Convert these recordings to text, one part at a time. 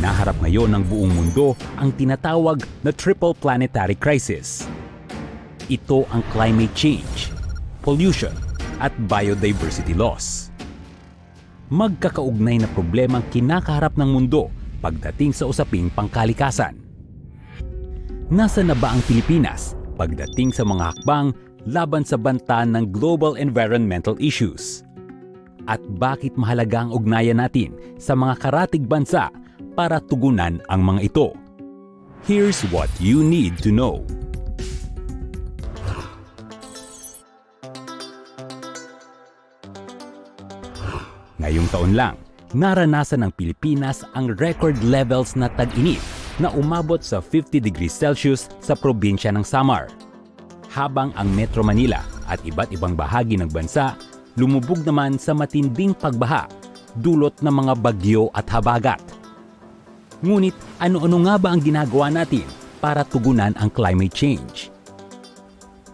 Hinaharap ngayon ng buong mundo ang tinatawag na triple planetary crisis. Ito ang climate change, pollution, at biodiversity loss. Magkakaugnay na problemang kinakaharap ng mundo pagdating sa usaping pangkalikasan. Nasa na ba ang Pilipinas pagdating sa mga hakbang laban sa banta ng global environmental issues? At bakit mahalaga ang ugnayan natin sa mga karatig bansa para tugunan ang mga ito? Here's what you need to know. Ngayong taon lang, naranasan ng Pilipinas ang record levels na tag-init na umabot sa 50 degrees Celsius sa probinsya ng Samar. Habang ang Metro Manila at iba't ibang bahagi ng bansa lumubog naman sa matinding pagbaha dulot ng mga bagyo at habagat. Ngunit ano-ano nga ba ang ginagawa natin para tugunan ang climate change?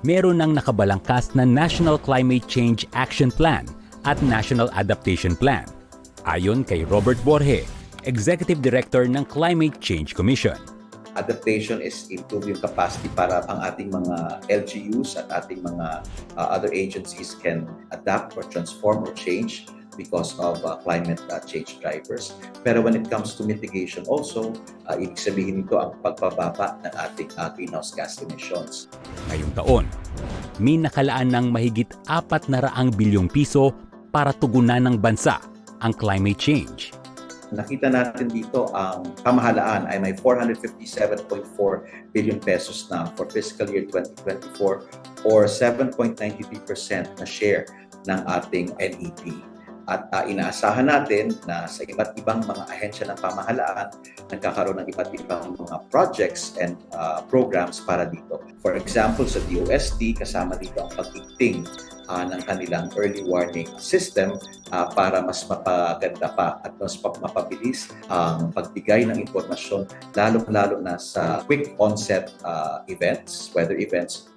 Meron ng nakabalangkas na National Climate Change Action Plan at National Adaptation Plan. Ayon kay Robert Borge, Executive Director ng Climate Change Commission. adaptation is improve yung capacity para ang ating mga LGUs at ating mga uh, other agencies can adapt or transform or change because of uh, climate uh, change drivers. Pero when it comes to mitigation also, uh, ibig sabihin nito ang pagbababa ng ating uh, greenhouse gas emissions. Ngayong taon, may nakalaan ng mahigit 400 bilyong piso para tugunan ng bansa ang climate change. Nakita natin dito ang pamahalaan ay may 457.4 billion pesos na for fiscal year 2024 or 7.93% na share ng ating NEP. At uh, inaasahan natin na sa iba't ibang mga ahensya ng pamahalaan, nagkakaroon ng iba't ibang mga projects and uh, programs para dito. For example, sa DOST, kasama dito ang pagigting uh, ng kanilang early warning system uh, para mas mapaganda pa at mas pa- mapabilis ang pagbigay ng impormasyon lalo-lalo na sa quick onset uh, events, weather events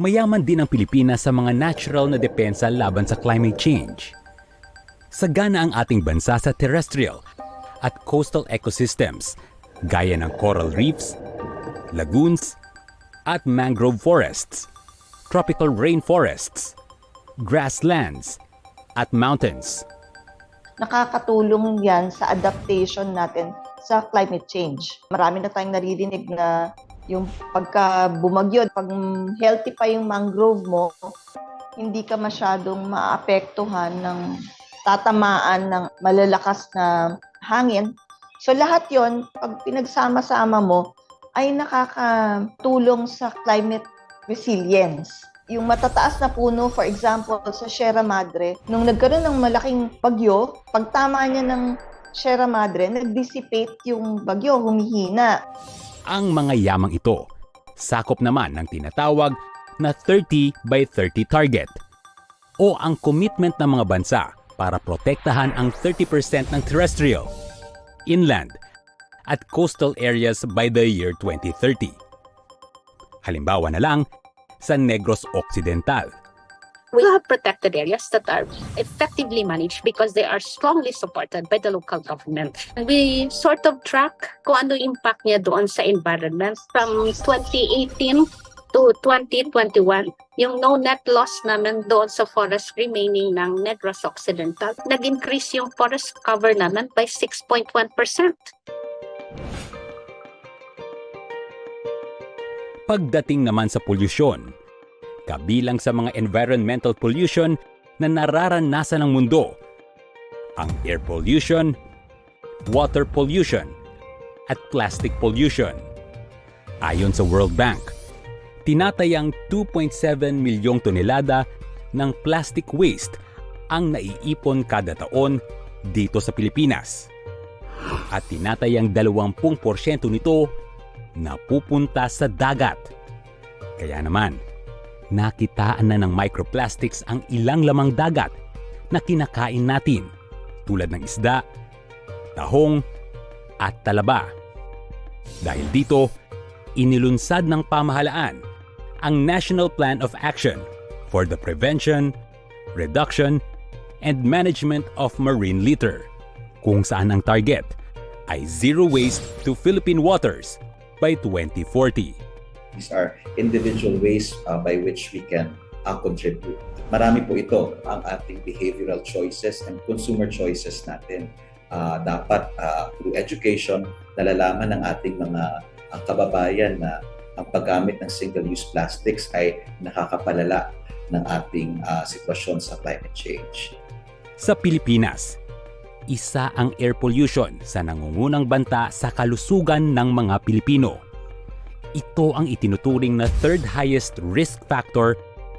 Mayaman din ang Pilipinas sa mga natural na depensa laban sa climate change. Sagana ang ating bansa sa terrestrial at coastal ecosystems gaya ng coral reefs, lagoons, at mangrove forests, tropical rainforests, grasslands, at mountains. nakakatulong yan sa adaptation natin sa climate change. Marami na tayong naririnig na yung pagka bumagyo, pag healthy pa yung mangrove mo, hindi ka masyadong maapektuhan ng tatamaan ng malalakas na hangin. So lahat yon pag pinagsama-sama mo, ay nakakatulong sa climate resilience yung matataas na puno, for example, sa Sierra Madre, nung nagkaroon ng malaking bagyo, pagtama niya ng Sierra Madre, nag-dissipate yung bagyo, humihina. Ang mga yamang ito, sakop naman ng tinatawag na 30 by 30 target o ang commitment ng mga bansa para protektahan ang 30% ng terrestrial, inland, at coastal areas by the year 2030. Halimbawa na lang, sa Negros Occidental, we have protected areas that are effectively managed because they are strongly supported by the local government. We sort of track kung ano impact niya doon sa environment from 2018 to 2021. Yung no net loss naman doon sa forest remaining ng Negros Occidental, nag-increase yung forest cover naman by 6.1%. Pagdating naman sa polusyon, kabilang sa mga environmental pollution na nararanasan ng mundo, ang air pollution, water pollution, at plastic pollution. Ayon sa World Bank, tinatayang 2.7 milyong tonelada ng plastic waste ang naiipon kada taon dito sa Pilipinas. At tinatayang 20% nito napupunta sa dagat. Kaya naman, nakitaan na ng microplastics ang ilang lamang dagat na kinakain natin tulad ng isda, tahong, at talaba. Dahil dito, inilunsad ng pamahalaan ang National Plan of Action for the Prevention, Reduction, and Management of Marine Litter kung saan ang target ay zero waste to Philippine waters by 2040. These are individual ways uh, by which we can uh, contribute. Marami po ito ang ating behavioral choices and consumer choices natin. Uh, dapat uh, through education, nalalaman ng ating mga ang kababayan na ang paggamit ng single-use plastics ay nakakapalala ng ating uh, sitwasyon sa climate change. Sa Pilipinas, isa ang air pollution sa nangungunang banta sa kalusugan ng mga Pilipino. Ito ang itinuturing na third highest risk factor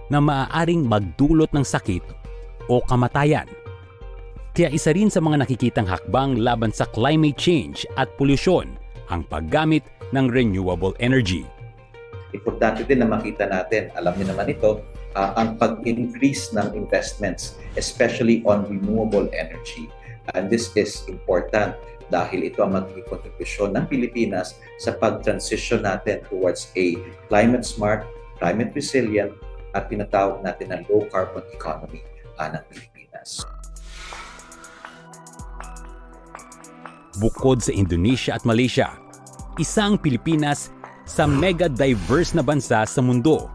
na maaaring magdulot ng sakit o kamatayan. Kaya isa rin sa mga nakikitang hakbang laban sa climate change at polusyon ang paggamit ng renewable energy. Importante din na makita natin, alam niyo naman ito, uh, ang pag-increase ng investments, especially on renewable energy. And this is important dahil ito ang magiging kontribusyon ng Pilipinas sa pag-transition natin towards a climate smart, climate resilient, at tinatawag natin na low carbon economy uh, ng Pilipinas. Bukod sa Indonesia at Malaysia, isa ang Pilipinas sa mega diverse na bansa sa mundo.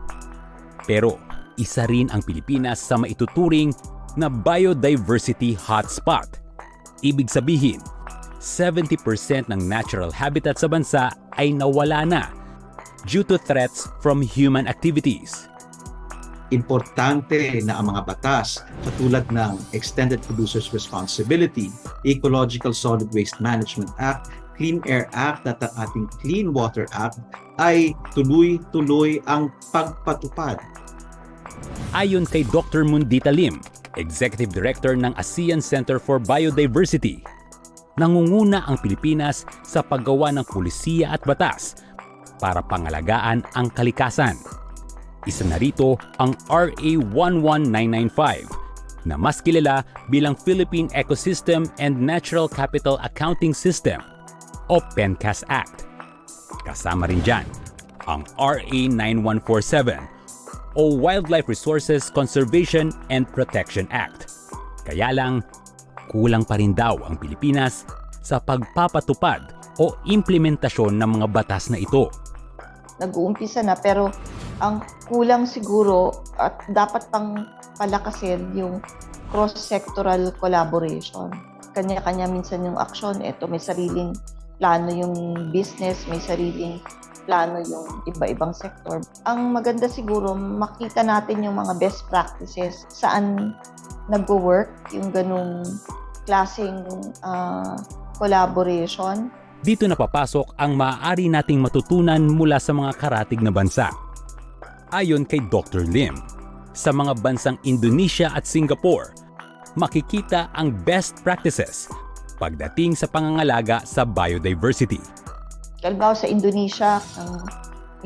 Pero isa rin ang Pilipinas sa maituturing na biodiversity hotspot. Ibig sabihin, 70% ng natural habitat sa bansa ay nawala na due to threats from human activities. importante na ang mga batas katulad ng Extended Producers Responsibility, Ecological Solid Waste Management Act, Clean Air Act at ang ating Clean Water Act ay tuloy-tuloy ang pagpatupad. Ayon kay Dr. Mundita Lim, Executive Director ng ASEAN Center for Biodiversity, nangunguna ang Pilipinas sa paggawa ng pulisiya at batas para pangalagaan ang kalikasan. Isa na rito ang RA 11995 na mas kilala bilang Philippine Ecosystem and Natural Capital Accounting System o PENCAS Act. Kasama rin dyan ang RA 9147 o Wildlife Resources Conservation and Protection Act. Kaya lang, kulang pa rin daw ang Pilipinas sa pagpapatupad o implementasyon ng mga batas na ito. nag-uumpisa na pero ang kulang siguro at dapat pang palakasin yung cross-sectoral collaboration. Kanya-kanya minsan yung action, ito may sariling plano yung business, may sariling plano yung iba-ibang sector. Ang maganda siguro, makita natin yung mga best practices, saan nagwo-work yung ganung klaseng ah, collaboration. Dito napapasok ang maaari nating matutunan mula sa mga karatig na bansa. Ayon kay Dr. Lim, sa mga bansang Indonesia at Singapore, makikita ang best practices pagdating sa pangangalaga sa biodiversity. Kalbaw sa Indonesia, ang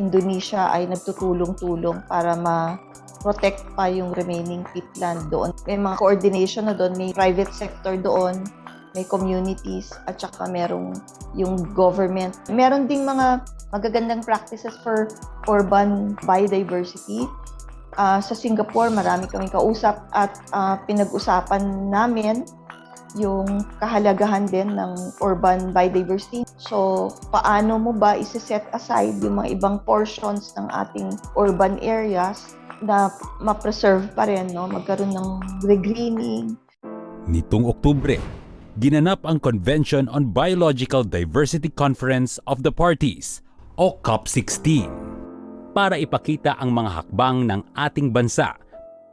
Indonesia ay nagtutulong-tulong para ma-protect pa yung remaining peatland doon. May mga coordination na doon, may private sector doon, may communities, at saka merong yung government. Meron ding mga magagandang practices for urban biodiversity. Ah, sa Singapore, marami kaming kausap at ah, pinag-usapan namin yung kahalagahan din ng urban biodiversity. So, paano mo ba isi-set aside yung mga ibang portions ng ating urban areas na ma-preserve pa rin, no? magkaroon ng regreening, Nitong Oktubre, ginanap ang Convention on Biological Diversity Conference of the Parties o COP16 para ipakita ang mga hakbang ng ating bansa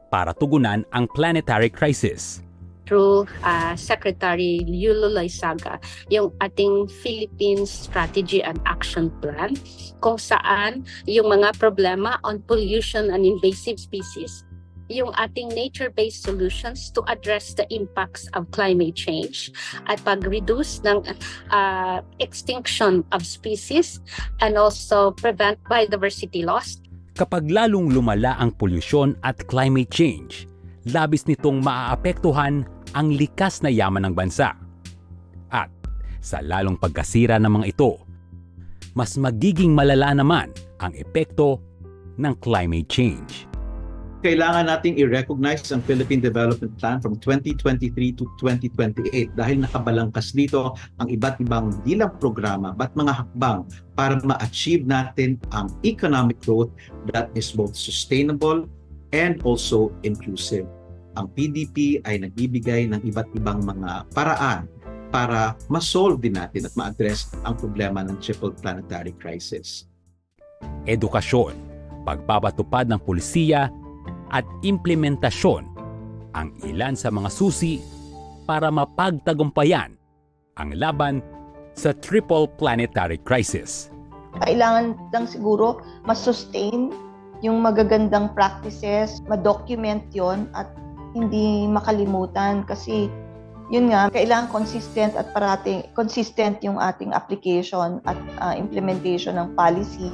para tugunan ang planetary crisis. Through uh, Secretary Yulo Loizaga yung ating Philippines Strategy and Action Plan kung saan yung mga problema on pollution and invasive species yung ating nature-based solutions to address the impacts of climate change at pag-reduce ng uh, extinction of species and also prevent biodiversity loss. Kapag lalong lumala ang polusyon at climate change, labis nitong maaapektuhan ang likas na yaman ng bansa. At sa lalong pagkasira ng mga ito, mas magiging malala naman ang epekto ng climate change. kailangan nating i-recognize ang Philippine Development Plan from 2023 to 2028 dahil nakabalangkas dito ang iba't ibang di lang programa but mga hakbang para ma-achieve natin ang economic growth that is both sustainable and also inclusive. Ang PDP ay nagbibigay ng iba't ibang mga paraan para ma-solve din natin at ma-address ang problema ng triple planetary crisis. edukasyon, pagpapatupad ng pulisiya at implementasyon ang ilan sa mga susi para mapagtagumpayan ang laban sa triple planetary crisis. Kailangan lang siguro mas-sustain yung magagandang practices, ma-document yon at hindi makalimutan kasi yun nga, kailangan consistent at parating consistent yung ating application at ah, implementation ng policy